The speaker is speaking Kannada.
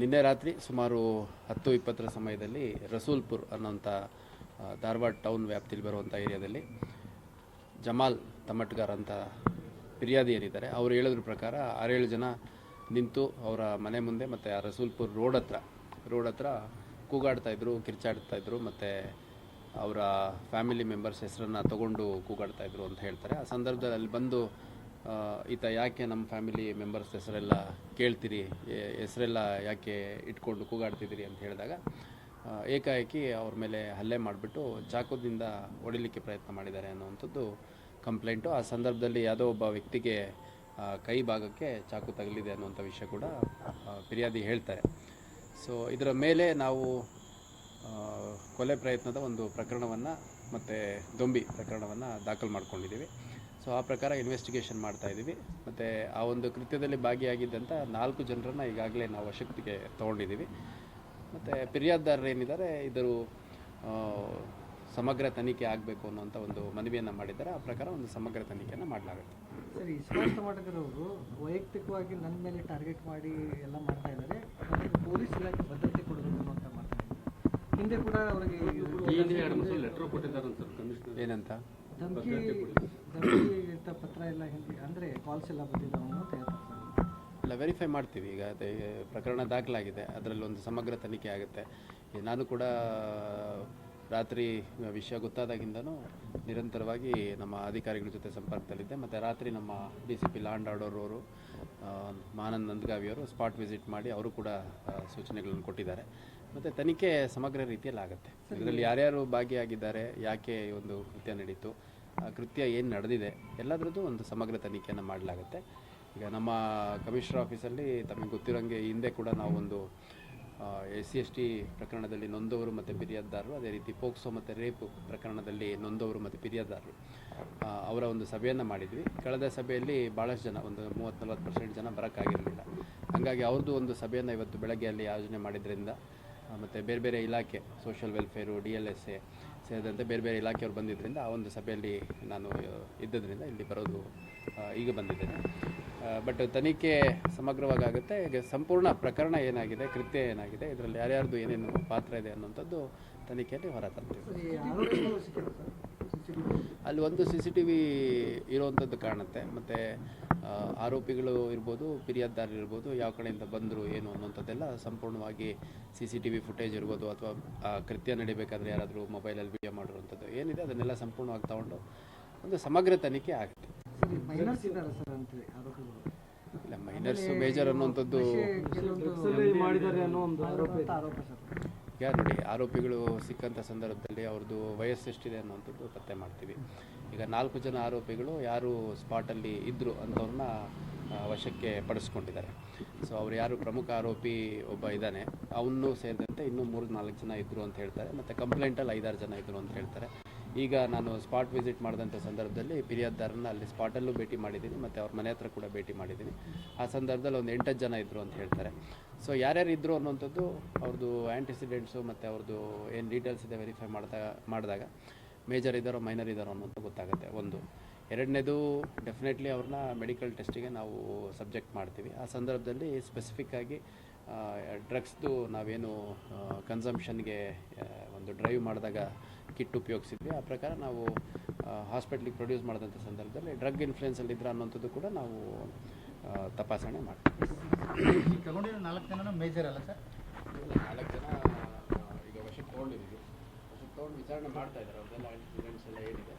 ನಿನ್ನೆ ರಾತ್ರಿ ಸುಮಾರು ಹತ್ತು ಇಪ್ಪತ್ತರ ಸಮಯದಲ್ಲಿ ರಸೂಲ್ಪುರ್ ಅನ್ನೋಂಥ ಧಾರವಾಡ ಟೌನ್ ವ್ಯಾಪ್ತಿಯಲ್ಲಿ ಬರುವಂಥ ಏರಿಯಾದಲ್ಲಿ ಜಮಾಲ್ ತಮಟ್ಗಾರ್ ಅಂತ ಫಿರ್ಯಾದಿ ಏನಿದ್ದಾರೆ ಅವರು ಹೇಳಿದ್ರ ಪ್ರಕಾರ ಆರೇಳು ಜನ ನಿಂತು ಅವರ ಮನೆ ಮುಂದೆ ಮತ್ತು ಆ ರಸೂಲ್ಪುರ್ ರೋಡ್ ಹತ್ರ ರೋಡ್ ಹತ್ರ ಕೂಗಾಡ್ತಾ ಇದ್ರು, ಕಿರ್ಚಾಡ್ತಾ ಇದ್ರು, ಮತ್ತು ಅವರ ಫ್ಯಾಮಿಲಿ ಮೆಂಬರ್ಸ್ ಹೆಸರನ್ನು ತಗೊಂಡು ಕೂಗಾಡ್ತಾ ಇದ್ರು ಅಂತ ಹೇಳ್ತಾರೆ. ಆ ಸಂದರ್ಭದಲ್ಲಿ ಬಂದು ಈತ ಯಾಕೆ ನಮ್ಮ ಫ್ಯಾಮಿಲಿ ಮೆಂಬರ್ಸ್ ಹೆಸರೆಲ್ಲ ಕೇಳ್ತೀರಿ ಹೆಸರೆಲ್ಲ ಯಾಕೆ ಇಟ್ಕೊಂಡು ಕೂಗಾಡ್ತಿದ್ದೀರಿ ಅಂತ ಹೇಳಿದಾಗ ಏಕಾಏಕಿ ಅವ್ರ ಮೇಲೆ ಹಲ್ಲೆ ಮಾಡಿಬಿಟ್ಟು ಚಾಕುದಿಂದ ಹೊಡಿಲಿಕ್ಕೆ ಪ್ರಯತ್ನ ಮಾಡಿದ್ದಾರೆ ಅನ್ನೋವಂಥದ್ದು ಕಂಪ್ಲೇಂಟು. ಆ ಸಂದರ್ಭದಲ್ಲಿ ಯಾವುದೋ ಒಬ್ಬ ವ್ಯಕ್ತಿಗೆ ಕೈ ಭಾಗಕ್ಕೆ ಚಾಕು ತಗಲಿದೆ ಅನ್ನುವಂಥ ವಿಷಯ ಕೂಡ ಫಿರ್ಯಾದಿ ಹೇಳ್ತಾರೆ. ಸೊ ಇದರ ಮೇಲೆ ನಾವು ಕೊಲೆ ಪ್ರಯತ್ನದ ಒಂದು ಪ್ರಕರಣವನ್ನು ಮತ್ತು ದೊಂಬಿ ಪ್ರಕರಣವನ್ನು ದಾಖಲು ಮಾಡ್ಕೊಂಡಿದ್ದೀವಿ. ಸೊ ಆ ಪ್ರಕಾರ ಇನ್ವೆಸ್ಟಿಗೇಷನ್ ಮಾಡ್ತಾ ಇದ್ದೀವಿ ಮತ್ತು ಆ ಒಂದು ಕೃತ್ಯದಲ್ಲಿ ಭಾಗಿಯಾಗಿದ್ದಂಥ ನಾಲ್ಕು ಜನರನ್ನು ಈಗಾಗಲೇ ನಾವು ವಶಕ್ತಿಗೆ ತೊಗೊಂಡಿದ್ದೀವಿ ಮತ್ತು ಫಿರ್ಯಾದಿದಾರರು ಏನಿದ್ದಾರೆ ಇದರ ಸಮಗ್ರ ತನಿಖೆ ಆಗಬೇಕು ಅನ್ನೋಂಥ ಒಂದು ಮನವಿಯನ್ನು ಮಾಡಿದ್ದಾರೆ ಆ ಪ್ರಕಾರ ಒಂದು ಸಮಗ್ರ ತನಿಖೆಯನ್ನು ಮಾಡಲಾಗುತ್ತೆ ಸರ್ ಇಸ್ಮಾಲ್ ಟಮಾಟಕರ್ ಅವರು ವೈಯಕ್ತಿಕವಾಗಿ ನನ್ನ ಮೇಲೆ ಟಾರ್ಗೆಟ್ ಮಾಡಿ ಎಲ್ಲ ಮಾಡ್ತಾ ಇದ್ದಾರೆ ಪೊಲೀಸ್ ಇಲಾಖೆ ಭದ್ರತೆ ಕೊಡಬೇಕು ಅಂತ ಮಾಡ್ತಾ ಇದ್ದಾರೆ ಹಿಂದೆ ಕೂಡ ಅವರಿಗೆ ಏನಂತ ಧಮಕಿ ಧಮಕಿ ಪತ್ರ ಎಲ್ಲ ಹಿಂದೆ ಅಂದರೆ ಕಾಲ್ಸ್ ಎಲ್ಲ ಇಲ್ಲ ವೆರಿಫೈ ಮಾಡ್ತೀವಿ. ಈಗ ಅದೇ ಪ್ರಕರಣ ದಾಖಲಾಗಿದೆ. ಅದರಲ್ಲಿ ಒಂದು ಸಮಗ್ರ ತನಿಖೆ ಆಗುತ್ತೆ. ನಾನು ಕೂಡ ರಾತ್ರಿ ವಿಷಯ ಗೊತ್ತಾದಾಗಿಂದನೂ ನಿರಂತರವಾಗಿ ನಮ್ಮ ಅಧಿಕಾರಿಗಳ ಜೊತೆ ಸಂಪರ್ಕದಲ್ಲಿದ್ದೆ. ಮತ್ತು ರಾತ್ರಿ ನಮ್ಮ D C P law and order ಅವರು ಆ, ಮಾನಂದ್ ನಂದಗಾವಿಯವರು ಸ್ಪಾಟ್ ವಿಸಿಟ್ ಮಾಡಿ ಅವರು ಕೂಡ ಸೂಚನೆಗಳನ್ನು ಕೊಟ್ಟಿದ್ದಾರೆ. ಮತ್ತು ತನಿಖೆ ಸಮಗ್ರ ರೀತಿಯಲ್ಲಿ ಆಗುತ್ತೆ. ಇದರಲ್ಲಿ ಯಾರ್ಯಾರು ಭಾಗಿಯಾಗಿದ್ದಾರೆ ಯಾಕೆ ಈ ಒಂದು ಕೃತ್ಯ ನಡೀತು ಕೃತ್ಯ ಏನು ನಡೆದಿದೆ ಎಲ್ಲದರದ್ದು ಒಂದು ಸಮಗ್ರ ತನಿಖೆಯನ್ನು ಮಾಡಲಾಗುತ್ತೆ. ಈಗ ನಮ್ಮ ಕಮಿಷನರ್ ಆಫೀಸಲ್ಲಿ ತಮಗೆ ಗೊತ್ತಿರೋಂಗೆ ಹಿಂದೆ ಕೂಡ ನಾವು ಒಂದು ಎಸ್ ಸಿ ಎಸ್ ಟಿ ಪ್ರಕರಣದಲ್ಲಿ ನೊಂದವರು ಮತ್ತು ಫಿರ್ಯಾದಿದಾರರು ಅದೇ ರೀತಿ ಪೋಕ್ಸೋ ಮತ್ತು ರೇಪ್ ಪ್ರಕರಣದಲ್ಲಿ ನೊಂದವರು ಮತ್ತು ಪಿರಿಯಾದಾರರು ಅವರ ಒಂದು ಸಭೆಯನ್ನು ಮಾಡಿದ್ವಿ. ಕಳೆದ ಸಭೆಯಲ್ಲಿ ಭಾಳಷ್ಟು ಜನ, ಒಂದು ಮೂವತ್ತು ನಲ್ವತ್ತು ಪರ್ಸೆಂಟ್ ಜನ ಬರೋಕ್ಕಾಗಿರಲಿಲ್ಲ. ಹಾಗಾಗಿ ಅವ್ರದ್ದು ಒಂದು ಸಭೆಯನ್ನು ಇವತ್ತು ಬೆಳಗ್ಗೆ ಅಲ್ಲಿ ಆಯೋಜನೆ ಮಾಡಿದ್ರಿಂದ ಮತ್ತು ಬೇರೆ ಬೇರೆ ಇಲಾಖೆ, social welfare, D L S A ಸೇರಿದಂತೆ ಬೇರೆ ಬೇರೆ ಇಲಾಖೆಯವರು ಬಂದಿದ್ದರಿಂದ ಆ ಒಂದು ಸಭೆಯಲ್ಲಿ ನಾನು ಇದ್ದದ್ರಿಂದ ಇಲ್ಲಿ ಬರೋದು ಈಗ ಬಂದಿದ್ದೇನೆ. ಬಟ್ ತನಿಖೆ ಸಮಗ್ರವಾಗಿ ಆಗುತ್ತೆ ಈಗ ಸಂಪೂರ್ಣ ಪ್ರಕರಣ ಏನಾಗಿದೆ, ಕೃತ್ಯ ಏನಾಗಿದೆ, ಇದರಲ್ಲಿ ಯಾರ್ಯಾರ್ದು ಏನೇನು ಪಾತ್ರ ಇದೆ ಅನ್ನೋಂಥದ್ದು ತನಿಖೆಯಲ್ಲಿ ಹೊರತರ್ತೀವಿ ಅಲ್ಲಿ ಒಂದು ಸಿ ಸಿ ಟಿ ವಿ ಇರುವಂಥದ್ದು ಕಾಣುತ್ತೆ. ಮತ್ತು ಆರೋಪಿಗಳು ಇರ್ಬೋದು ಫಿರ್ಯಾದಾರರು ಇರ್ಬೋದು ಯಾವ ಕಡೆಯಿಂದ ಬಂದರು ಏನು ಅನ್ನುವಂಥದ್ದೆಲ್ಲ ಸಂಪೂರ್ಣವಾಗಿ C C T V footage ಇರ್ಬೋದು ಅಥವಾ ಆ ಕೃತ್ಯ ನಡಿಬೇಕಾದ್ರೆ ಯಾರಾದರೂ ಮೊಬೈಲಲ್ಲಿ ವಿಡಿಯೋ ಮಾಡಿರುವಂಥದ್ದು ಏನಿದೆ ಅದನ್ನೆಲ್ಲ ಸಂಪೂರ್ಣವಾಗಿ ತಗೊಂಡು ಒಂದು ಸಮಗ್ರ ತನಿಖೆ ಆಗುತ್ತೆ. ಇಲ್ಲ ಮೈನರ್ಸ್ ಮೇಜರ್ ಅನ್ನುವಂಥದ್ದು ಈಗ ನೋಡಿ, ಆರೋಪಿಗಳು ಸಿಕ್ಕಂಥ ಸಂದರ್ಭದಲ್ಲಿ ಅವ್ರದ್ದು ವಯಸ್ಸು ಎಷ್ಟಿದೆ ಅನ್ನುವಂಥದ್ದು ಪತ್ತೆ ಮಾಡ್ತೀವಿ. ಈಗ ನಾಲ್ಕು ಜನ ಆರೋಪಿಗಳು ಯಾರು ಸ್ಪಾಟಲ್ಲಿ ಇದ್ದರು ಅಂಥವ್ರನ್ನ ವಶಕ್ಕೆ ಪಡಿಸ್ಕೊಂಡಿದ್ದಾರೆ. ಸೊ ಅವರು ಯಾರು ಪ್ರಮುಖ ಆರೋಪಿ ಒಬ್ಬ ಇದ್ದಾನೆ ಅವನು ಸೇರಿದಂತೆ ಇನ್ನೂ ಮೂರು ನಾಲ್ಕು ಜನ ಇದ್ದರು ಅಂತ ಹೇಳ್ತಾರೆ. ಮತ್ತು ಕಂಪ್ಲೇಂಟಲ್ಲಿ ಐದಾರು ಜನ ಇದ್ದರು ಅಂತ ಹೇಳ್ತಾರೆ. ಈಗ ನಾನು ಸ್ಪಾಟ್ ವಿಸಿಟ್ ಮಾಡಿದಂಥ ಸಂದರ್ಭದಲ್ಲಿ ಫಿರ್ಯಾದಿದಾರನ್ನ ಅಲ್ಲಿ ಸ್ಪಾಟಲ್ಲೂ ಭೇಟಿ ಮಾಡಿದ್ದೀನಿ, ಮತ್ತು ಅವ್ರ ಮನೆ ಹತ್ರ ಕೂಡ ಭೇಟಿ ಮಾಡಿದ್ದೀನಿ. ಆ ಸಂದರ್ಭದಲ್ಲಿ ಒಂದು ಎಂಟತ್ತು ಜನ ಇದ್ದರು ಅಂತ ಹೇಳ್ತಾರೆ. ಸೊ ಯಾರ್ಯಾರು ಇದ್ದರು ಅನ್ನೋಂಥದ್ದು ಅವ್ರದ್ದು ಆ್ಯಂಟಿಸಿಡೆಂಟ್ಸು ಮತ್ತು ಅವ್ರದ್ದು ಏನು ಡೀಟೇಲ್ಸ್ ಇದೆ ವೆರಿಫೈ ಮಾಡಿದಾಗ ಮಾಡಿದಾಗ ಮೇಜರ್ ಇದ್ದಾರೋ ಮೈನರ್ ಇದ್ದಾರೋ ಅನ್ನೋದು ಗೊತ್ತಾಗುತ್ತೆ. ಒಂದು. ಎರಡನೇದು ಡೆಫಿನೆಟ್ಲಿ ಅವ್ರನ್ನ ಮೆಡಿಕಲ್ ಟೆಸ್ಟಿಗೆ ನಾವು ಸಬ್ಜೆಕ್ಟ್ ಮಾಡ್ತೀವಿ. ಆ ಸಂದರ್ಭದಲ್ಲಿ ಸ್ಪೆಸಿಫಿಕ್ಕಾಗಿ ಡ್ರಗ್ಸ್ದು ನಾವೇನು ಕನ್ಸಂಪ್ಷನ್ಗೆ ಒಂದು ಡ್ರೈವ್ ಮಾಡಿದಾಗ ಕಿಟ್ ಉಪಯೋಗಿಸಿದ್ವಿ. ಆ ಪ್ರಕಾರ ನಾವು ಹಾಸ್ಪಿಟ್ಲಿಗೆ ಪ್ರೊಡ್ಯೂಸ್ ಮಾಡಿದಂಥ ಸಂದರ್ಭದಲ್ಲಿ ಡ್ರಗ್ ಇನ್ಫ್ಲುಯೆನ್ಸಲ್ಲಿ ಇದ್ರ ಅನ್ನೋಂಥದ್ದು ಕೂಡ ನಾವು ತಪಾಸಣೆ ಮಾಡ್ತೀವಿ. ನಾಲ್ಕು ಜನ ಮೇಜರ್ ಅಲ್ಲ ಸರ್? ನಾಲ್ಕು ಜನ ಈಗ ವಶಕ್ಕೆ ತೊಗೊಂಡಿದ್ದೀವಿ. ವಶಕ್ಕೆ ತೊಗೊಂಡು ವಿಚಾರಣೆ ಮಾಡ್ತಾ ಇದ್ದಾರೆ. ಅವ್ರದ್ದೆಲ್ಲ ಆ್ಯಂಟಿಸಿಡೆಂಟ್ಸ್ ಎಲ್ಲ ಏನಿದೆ.